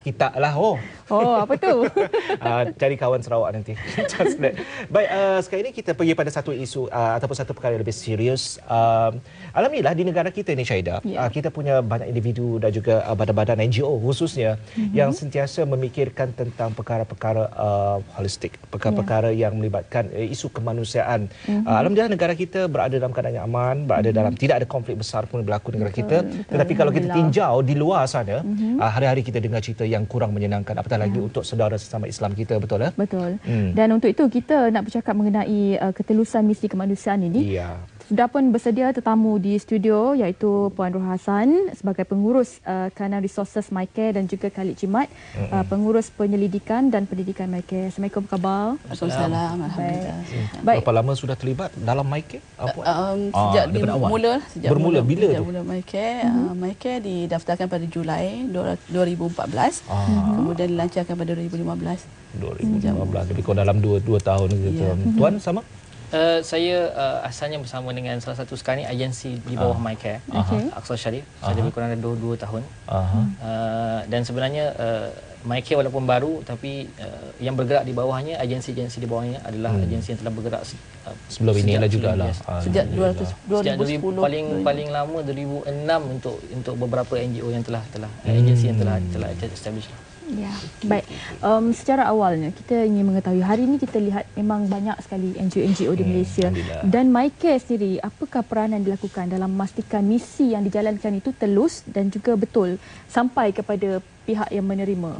Kita lah oh. Oh, apa tu? uh, cari kawan Sarawak nanti. Just that. Baik, uh, sekarang ini kita pergi pada satu isu uh, ataupun satu perkara yang lebih serius. Uh, alhamdulillah di negara kita ni Syaida, yeah. uh, kita punya banyak individu dan juga uh, badan-badan NGO khususnya mm-hmm. yang sentiasa memikirkan tentang perkara-perkara uh, holistik, perkara-perkara yeah. yang melibatkan uh, isu kemanusiaan. Mm-hmm. Uh, alhamdulillah negara kita berada dalam keadaan yang aman, berada mm-hmm. dalam tidak ada konflik besar pun berlaku di negara betul, kita. Betul, Tetapi kalau kita tinjau di luar sana, mm-hmm. uh, hari-hari kita dengar cerita yang kurang menyenangkan. Apatah lagi ya. untuk saudara sesama Islam kita betul ya betul. Hmm. dan untuk itu kita nak bercakap mengenai uh, ketelusan misi kemanusiaan ini. Ya sudah pun bersedia tetamu di studio iaitu Puan Roh Hassan sebagai pengurus uh, Kanan Resources MyCare dan juga Khalid Jimat mm-hmm. uh, pengurus penyelidikan dan pendidikan MyCare. Assalamualaikum khabar? Waalaikumsalam. Alhamdulillah. Baik. Berapa lama sudah terlibat dalam MyCare? Uh, um, sejak ah, di mula sejak Bermula mula, bila sejak mula MyCare. Mm-hmm. Uh, MyCare didaftarkan pada Julai 2014. Ah. Kemudian dilancarkan pada 2015. 2015. Jadi kau dalam 2 2 tahun gitu. Yeah. Tuan sama? Uh, saya uh, asalnya bersama dengan salah satu sekarang ni agensi di bawah uh. MyCare, okay. Aqsa Sharif. Saya uh-huh. lebih kurang ada 2 tahun. Uh-huh. Uh, dan sebenarnya uh, MyCare walaupun baru tapi uh, yang bergerak di bawahnya agensi-agensi di bawahnya adalah hmm. agensi yang telah bergerak uh, sebelum ini lah juga lah. Sejak 200 2010 paling paling lama 2006 untuk untuk beberapa NGO yang telah telah hmm. agensi yang telah telah establish. Ya, baik. Um, secara awalnya kita ingin mengetahui hari ini kita lihat memang banyak sekali NGO-NGO di hmm, Malaysia dan MyCare sendiri apakah peranan dilakukan dalam memastikan misi yang dijalankan itu telus dan juga betul sampai kepada pihak yang menerima.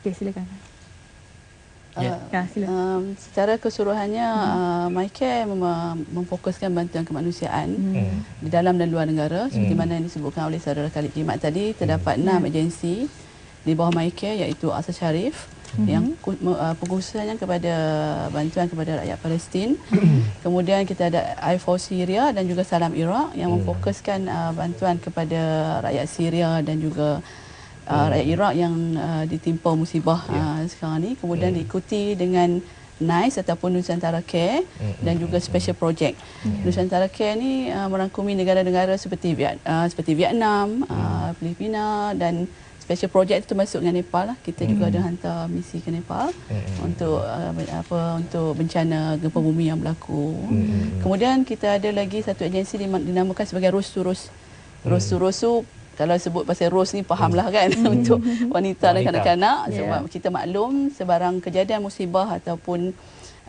Okey, silakan. Ya, uh, ya um, secara keseluruhannya hmm. uh, MyCare mem- memfokuskan bantuan kemanusiaan hmm. di dalam dan luar negara seperti hmm. mana yang disebutkan oleh saudara Khalid Jimat tadi terdapat hmm. enam hmm. agensi di bawah MyCare iaitu Asas Sharif mm-hmm. yang uh, pengkhususannya kepada bantuan kepada rakyat Palestin. Kemudian kita ada I4 Syria dan juga Salam Iraq yang mm. memfokuskan uh, bantuan kepada rakyat Syria dan juga uh, mm. rakyat Iraq yang uh, ditimpa musibah yeah. uh, sekarang ni. Kemudian mm. diikuti dengan NICE ataupun Nusantara Care mm-hmm. dan juga Special Project. Mm-hmm. Nusantara Care ni uh, merangkumi negara-negara seperti Viet, uh, seperti Vietnam, mm. uh, Filipina dan special project itu termasuk dengan Nepal lah. Kita hmm. juga ada hantar misi ke Nepal hmm. untuk uh, apa untuk bencana gempa bumi yang berlaku. Hmm. Kemudian kita ada lagi satu agensi dinamakan sebagai to Rose tu kalau sebut pasal Rose ni fahamlah kan hmm. untuk wanita, wanita dan kanak-kanak sebab yeah. kita maklum sebarang kejadian musibah ataupun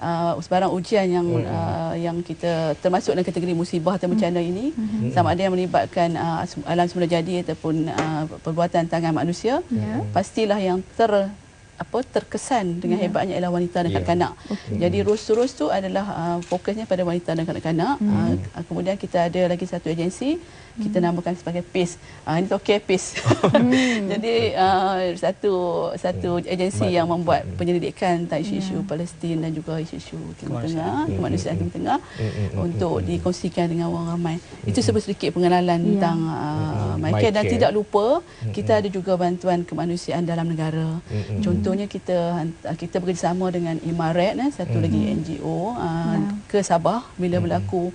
uh, sebarang ujian yang hmm. uh, yang kita termasuk dalam kategori musibah atau bencana hmm. ini hmm. sama ada yang melibatkan uh, alam semula jadi ataupun uh, perbuatan tangan manusia yeah. pastilah yang ter apa terkesan dengan yeah. hebatnya ialah wanita dan yeah. kanak-kanak. Okay. Jadi terus tu adalah uh, fokusnya pada wanita dan kanak-kanak. Hmm. Uh, kemudian kita ada lagi satu agensi kita hmm. namakan sebagai PACE. Uh, ini Tokyo PACE. Hmm. Jadi uh, satu satu hmm. agensi yang membuat penyelidikan tentang isu-isu yeah. Palestin dan juga isu-isu Timur Tengah, kemanusiaan Timur Tengah untuk dikongsikan dengan orang ramai. Itu sedikit pengenalan yeah. tentang uh, Michael dan tidak lupa kita ada juga bantuan kemanusiaan dalam negara. Contohnya kita kita bekerjasama dengan Imaret eh, satu lagi NGO uh, yeah. ke Sabah bila berlaku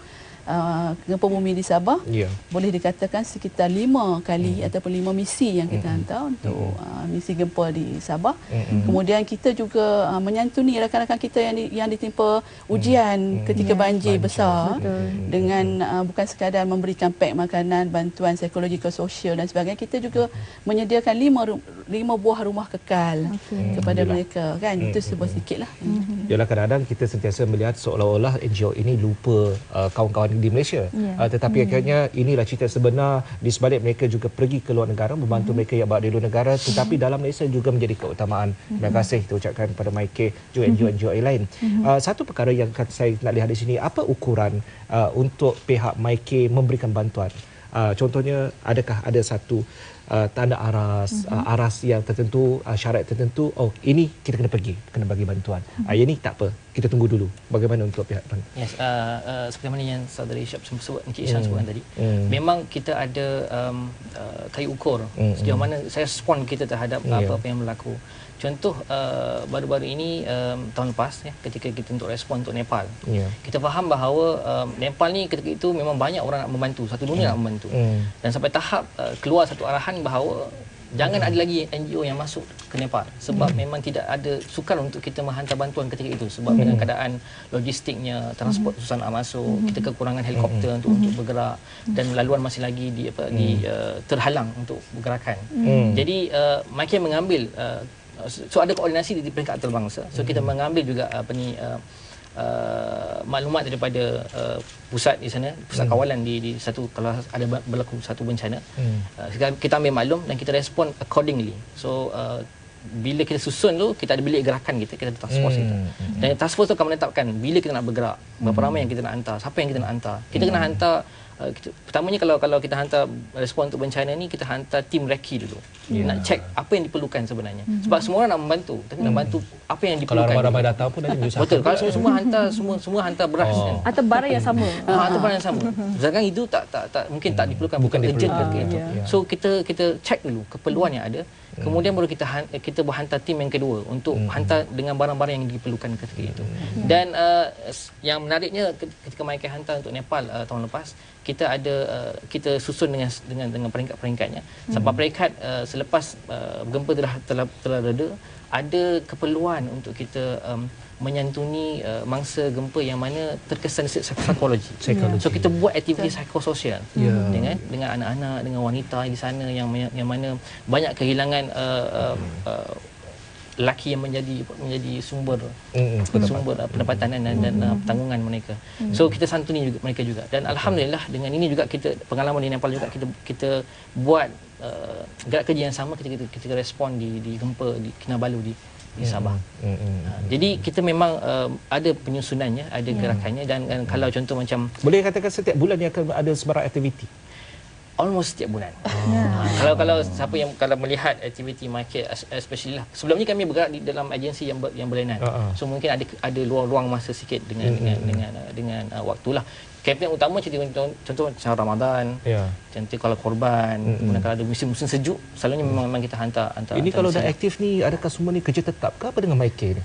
uh, gempa bumi di Sabah yeah. boleh dikatakan sekitar lima kali mm. ataupun lima misi yang kita mm. hantar untuk mm. uh, misi gempa di Sabah. Mm. Kemudian kita juga uh, menyantuni rakan-rakan kita yang di, yang ditimpa ujian mm. ketika yeah. banjir, banjir besar Betul. dengan uh, bukan sekadar memberikan pack makanan, bantuan psikologikal sosial dan sebagainya. Kita juga mm. menyediakan lima lima buah rumah kekal okay. kepada mm. mereka kan. Mm. Itu sebuah sikitlah. Mm. Yalah kadang-kadang kita sentiasa melihat seolah-olah NGO ini lupa uh, kawan-kawan di Malaysia. Yeah. Uh, tetapi mm. akhirnya inilah cerita sebenar di sebalik mereka juga pergi ke luar negara membantu mm. mereka yang berada di luar negara tetapi mm. dalam Malaysia juga menjadi keutamaan. Mm. Terima kasih kita ucapkan kepada Mike juga NGO-NGO mm. lain. Mm. Uh, satu perkara yang saya nak lihat di sini apa ukuran uh, untuk pihak Mike memberikan bantuan? Uh, contohnya adakah ada satu uh, tanda aras mm-hmm. uh, aras yang tertentu uh, syarat tertentu oh ini kita kena pergi kena bagi bantuan mm-hmm. uh, yang ni tak apa kita tunggu dulu bagaimana untuk pihak bank yes uh, uh, seperti mana yang saudari Syab sebut Encik Ishan mm. sebutkan tadi mm. memang kita ada um, uh, kayu ukur mm. sejauh mana saya respon kita terhadap yeah. apa-apa yang berlaku Contoh uh, baru-baru ini um, tahun lepas ya ketika kita untuk respon untuk Nepal. Yeah. Kita faham bahawa um, Nepal ni ketika itu memang banyak orang nak membantu, satu dunia mm. nak membantu. Mm. Dan sampai tahap uh, keluar satu arahan bahawa jangan ada lagi NGO yang masuk ke Nepal sebab hmm. memang tidak ada sukar untuk kita menghantar bantuan ketika itu sebab hmm. dengan keadaan logistiknya transport hmm. susah nak masuk hmm. kita kekurangan helikopter hmm. untuk untuk bergerak dan laluan masih lagi di apa hmm. di uh, terhalang untuk pergerakan hmm. jadi uh, Michael mengambil uh, so ada koordinasi di peringkat antarabangsa so kita hmm. mengambil juga apa ni uh, Uh, maklumat daripada uh, pusat di sana pusat hmm. kawalan di di satu kalau ada berlaku satu bencana hmm. uh, kita ambil maklum dan kita respon accordingly so uh, bila kita susun tu kita ada bilik gerakan kita kita ada task force hmm. kita dan task force tu akan menetapkan bila kita nak bergerak berapa hmm. ramai yang kita nak hantar siapa yang kita nak hantar kita hmm. kena hantar Uh, kita, pertamanya kalau kalau kita hantar respon untuk bencana ni kita hantar tim reki dulu yeah. nak check apa yang diperlukan sebenarnya mm-hmm. sebab semua orang nak membantu tapi mm. nak bantu apa yang diperlukan kalau ramai-ramai datang pun ada menyusahkan betul kalau semua, semua hantar semua semua hantar beras oh. kan atau barang yang sama ha, atau barang yang sama sedangkan itu tak tak tak mungkin tak diperlukan bukan urgent ah, itu yeah. so kita kita check dulu keperluan yang ada Hmm. Kemudian baru kita kita berhantar tim yang kedua untuk hmm. hantar dengan barang-barang yang diperlukan ketika itu. Hmm. Dan uh, yang menariknya ketika mereka hantar untuk Nepal uh, tahun lepas, kita ada uh, kita susun dengan dengan dengan peringkat-peringkatnya. Hmm. Sampai peringkat uh, selepas uh, gempa telah telah telah reda, ada keperluan untuk kita um, menyantuni uh, mangsa gempa yang mana terkesan psikologi. psikologi. So kita buat aktiviti psikososial yeah. dengan dengan anak-anak, dengan wanita di sana yang yang mana banyak kehilangan uh, uh, uh, lelaki yang menjadi menjadi sumber mm, sumber uh, pendapatan dan, dan uh, tanggungan mereka. Mm. So kita santuni juga mereka juga. Dan alhamdulillah dengan ini juga kita pengalaman di Nepal juga kita kita buat uh, gerak kerja yang sama ketika kita, kita respon di di gempa di Kinabalu di di Sabah. Mm, mm, mm, ha, jadi kita memang uh, ada penyusunannya, ada mm. gerakannya dan, dan mm. kalau contoh macam boleh katakan setiap bulan dia akan ada sebarang aktiviti. Almost setiap bulan. Oh. Ha, kalau kalau siapa yang kalau melihat aktiviti market especially lah. Sebelum ni kami bergerak di dalam agensi yang ber, yang berlainan. Uh-huh. So mungkin ada ada luang-luang masa sikit dengan mm-hmm. dengan dengan dengan, dengan uh, waktulah kempen utama cerita contoh, contoh macam Ramadan. Ya. Contoh kalau korban, mm-hmm. kemudian kalau ada musim-musim sejuk, selalunya memang, memang kita hantar hantar. Ini hantar kalau dah aktif ni adakah semua ni kerja tetap ke apa dengan Mikey ni?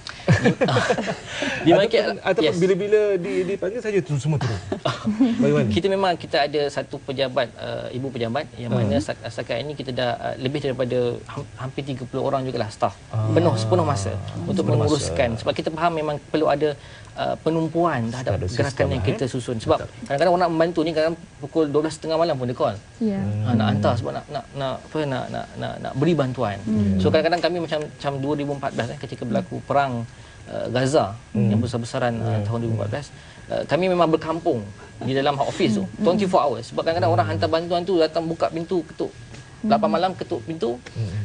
di Mikey ataupun yes. bila-bila di dipanggil saja tu semua turun. Bagaimana? Kita memang kita ada satu pejabat uh, ibu pejabat yang mana uh. setakat ini kita dah uh, lebih daripada hampir 30 orang jugalah staff. Uh. Penuh sepenuh masa uh. untuk menguruskan sebab kita faham memang perlu ada uh, penumpuan terhadap gerakan yang kita eh? susun sebab kadang-kadang orang nak membantu ni kadang pukul 12.30 malam pun dia call. Yeah. Ha, nak hantar sebab nak nak nak apa nak nak nak, nak beri bantuan. Hmm. So kadang-kadang kami macam macam 2014 eh, ketika berlaku perang uh, Gaza hmm. yang besar-besaran uh, tahun 2014 uh, kami memang berkampung di dalam office tu 24 hmm. hours sebab kadang-kadang orang hantar bantuan tu datang buka pintu ketuk 8 malam ketuk pintu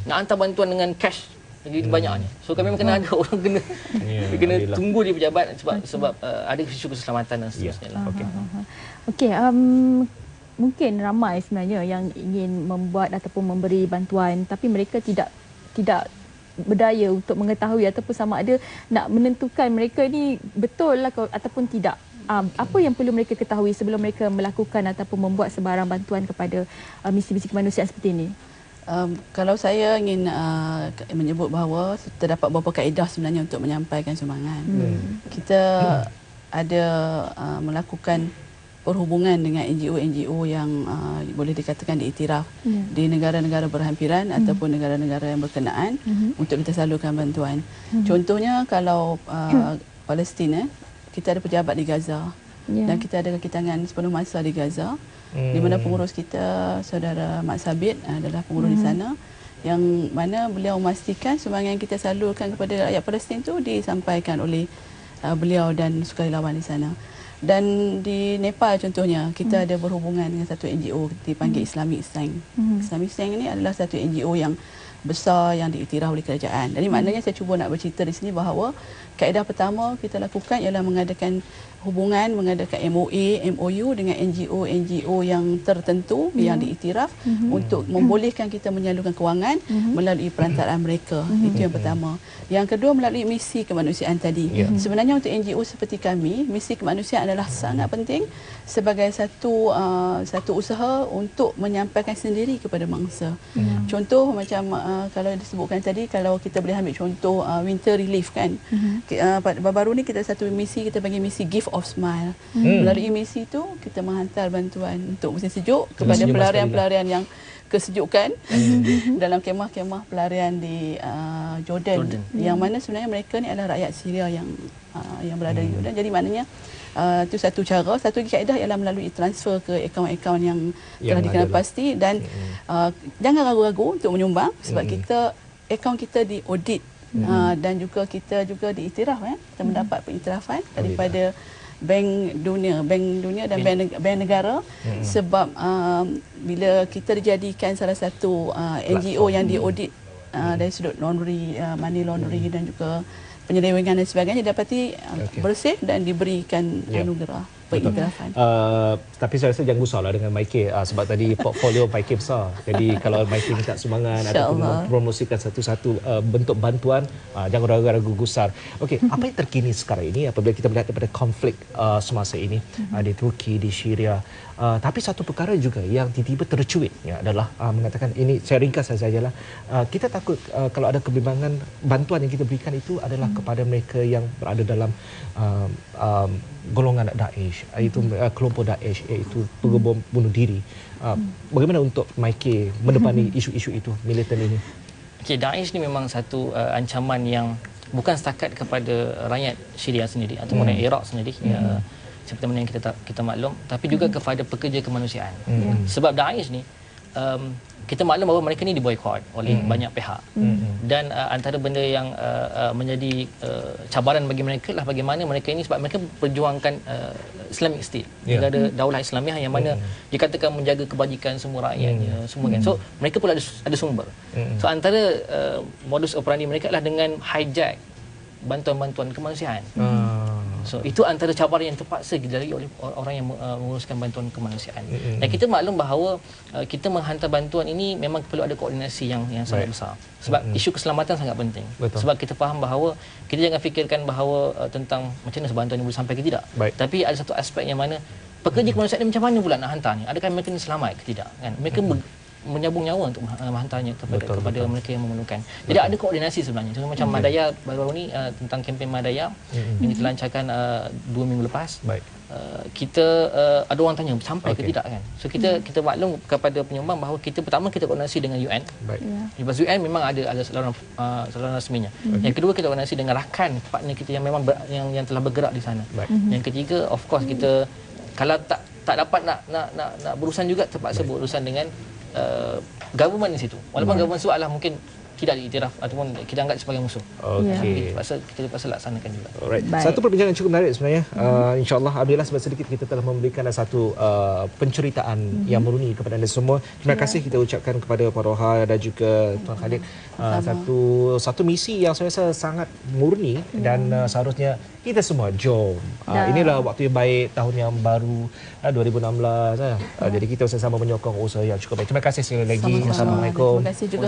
nak hantar bantuan dengan cash jadi hmm. banyaknya. So kami memang kena ada orang kena yeah, kena adilah. tunggu di pejabat sebab okay. sebab uh, ada isu keselamatan dan seterusnya. Yeah. Lah. Okey. Okey, um, mungkin ramai sebenarnya yang ingin membuat ataupun memberi bantuan tapi mereka tidak tidak berdaya untuk mengetahui ataupun sama ada nak menentukan mereka ini betul lah ataupun tidak. Um, apa yang perlu mereka ketahui sebelum mereka melakukan ataupun membuat sebarang bantuan kepada uh, misi-misi kemanusiaan seperti ini? Um, kalau saya ingin uh, menyebut bahawa terdapat beberapa kaedah sebenarnya untuk menyampaikan sumbangan. Hmm. Kita hmm. ada uh, melakukan perhubungan dengan NGO-NGO yang uh, boleh dikatakan diiktiraf hmm. di negara-negara berhampiran hmm. ataupun negara-negara yang berkenaan hmm. untuk kita salurkan bantuan. Hmm. Contohnya kalau uh, hmm. Palestin, eh, kita ada pejabat di Gaza yeah. dan kita ada kaki tangan sepenuh masa di Gaza hmm. di mana pengurus kita saudara Mak Sabit adalah pengurus hmm. di sana yang mana beliau memastikan sumbangan yang kita salurkan kepada rakyat Palestin itu disampaikan oleh uh, beliau dan sukarelawan di sana. Dan di Nepal contohnya kita hmm. ada berhubungan dengan satu NGO dipanggil hmm. Islamic Stand. Hmm. Islamic Stand ini adalah satu NGO yang besar yang diiktiraf oleh kerajaan. Jadi maknanya saya cuba nak bercerita di sini bahawa kaedah pertama kita lakukan ialah mengadakan hubungan mengadakan MOA, MOU dengan NGO-NGO yang tertentu mm-hmm. yang diiktiraf mm-hmm. untuk membolehkan kita menyalurkan kewangan mm-hmm. melalui perantaraan mereka. Mm-hmm. Itu yang pertama. Yang kedua melalui misi kemanusiaan tadi. Yeah. Sebenarnya untuk NGO seperti kami, misi kemanusiaan adalah sangat penting sebagai satu uh, satu usaha untuk menyampaikan sendiri kepada mangsa. Mm-hmm. Contoh macam uh, kalau disebutkan tadi kalau kita boleh ambil contoh uh, winter relief kan. Mm-hmm. Uh, baru ni kita satu misi kita bagi misi gift of Smile. Hmm. Melalui misi itu kita menghantar bantuan untuk musim sejuk kepada pelarian-pelarian yang kesejukan hmm. dalam kemah-kemah pelarian di uh, Jordan, Jordan yang mana sebenarnya mereka ni adalah rakyat Syria yang uh, yang berada hmm. di Jordan. Jadi maknanya uh, itu satu cara. Satu lagi kaedah ialah melalui transfer ke akaun-akaun yang, yang telah dikenal pasti dan hmm. uh, jangan ragu-ragu untuk menyumbang sebab hmm. kita akaun kita diaudit hmm. uh, dan juga kita juga diiktiraf ya. Kita hmm. mendapat pengiktirafan daripada bank dunia, bank dunia dan bank, bank negara hmm. sebab um, bila kita dijadikan salah satu uh, NGO yang diaudit uh, dari sudut laundry, uh, money laundry hmm. dan juga penyelewengan dan sebagainya dapati uh, okay. bersih dan diberikan yeah. anugerah Uh, tapi saya rasa jangan gusarlah dengan Maike uh, sebab tadi portfolio Maike besar. Jadi kalau Maike minta sumbangan atau mempromosikan satu-satu uh, bentuk bantuan, uh, jangan ragu-ragu gusar. Okey, apa yang terkini sekarang ini apabila kita melihat daripada konflik uh, semasa ini uh, di Turki, di Syria. Uh, tapi satu perkara juga yang tiba-tiba tercuit ya, adalah uh, mengatakan ini saya ringkas sajalah. Uh, kita takut uh, kalau ada kebimbangan bantuan yang kita berikan itu adalah hmm. kepada mereka yang berada dalam uh, um, golongan Daesh iaitu uh, kelompok Daesh iaitu pengebom bunuh diri. Uh, bagaimana untuk Mikey mendepani isu-isu itu militan ini? Okay, Daesh ni memang satu uh, ancaman yang bukan setakat kepada rakyat Syria sendiri ataupun hmm. Iraq sendiri hmm. ya, seperti mana yang kita kita maklum tapi juga hmm. kepada pekerja kemanusiaan. Hmm. Sebab Daesh ni um, kita maklum bahawa mereka ni diboykot oleh hmm. banyak pihak hmm. dan uh, antara benda yang uh, uh, menjadi uh, cabaran bagi mereka lah bagaimana mereka ini sebab mereka perjuangkan uh, Islamic State yeah. negara daulah Islamiah yang mana hmm. dikatakan menjaga kebajikan semua rakyatnya hmm. semua kan so mereka pula ada, ada sumber hmm. so antara uh, modus operandi mereka adalah dengan hijack bantuan-bantuan kemanusiaan. Hmm. So itu antara cabaran yang terpaksa dilalui oleh orang yang uh, menguruskan bantuan kemanusiaan. Hmm. Dan kita maklum bahawa uh, kita menghantar bantuan ini memang perlu ada koordinasi yang yang sangat right. besar. Sebab hmm. isu keselamatan sangat penting. Betul. Sebab kita faham bahawa kita jangan fikirkan bahawa uh, tentang macam mana bantuan ini boleh sampai ke tidak. Baik. Tapi ada satu aspek yang mana pekerja kemanusiaan ini macam mana pula nak hantarnya? Adakah mereka ini selamat ke tidak? Kan? Mereka hmm menyambung nyawa untuk menghantarnya kepada betul, kepada betul. mereka yang memerlukan. Jadi betul. ada koordinasi sebenarnya. Contoh macam okay. Madaya baru-baru ni uh, tentang kempen Madaya mm-hmm. yang dilancarkan uh, dua minggu lepas. Baik. Uh, kita uh, ada orang tanya sampai okay. ke tidak kan. So kita mm. kita maklum kepada penyumbang bahawa kita pertama kita koordinasi dengan UN. Baik. Yeah. Lepas UN memang ada ada saluran uh, saluran rasminya. Mm-hmm. Yang kedua kita koordinasi dengan rakan partner kita yang memang ber, yang yang telah bergerak di sana. Baik. Mm-hmm. Yang ketiga of course kita kalau tak tak dapat nak nak nak, nak berurusan juga terpaksa Baik. berurusan dengan uh, government di situ. Walaupun hmm. government itu adalah mungkin tidak diiktiraf ataupun kita anggap sebagai musuh. Okey. Tapi terpaksa kita terpaksa laksanakan juga. Alright. Baik. Satu perbincangan cukup menarik sebenarnya. Hmm. Uh, InsyaAllah alhamdulillah sebab sedikit kita telah memberikan satu uh, penceritaan hmm. yang murni kepada anda semua. Terima yeah. kasih kita ucapkan kepada Pak Roha dan juga Tuan Khalid uh, satu satu misi yang saya rasa sangat murni hmm. dan uh, seharusnya kita semua jom. Uh, inilah waktu yang baik tahun yang baru uh, 2016 uh. Uh, jadi kita sama-sama menyokong usaha yang cukup baik. Terima kasih sekali lagi. Assalamualaikum. Terima kasih juga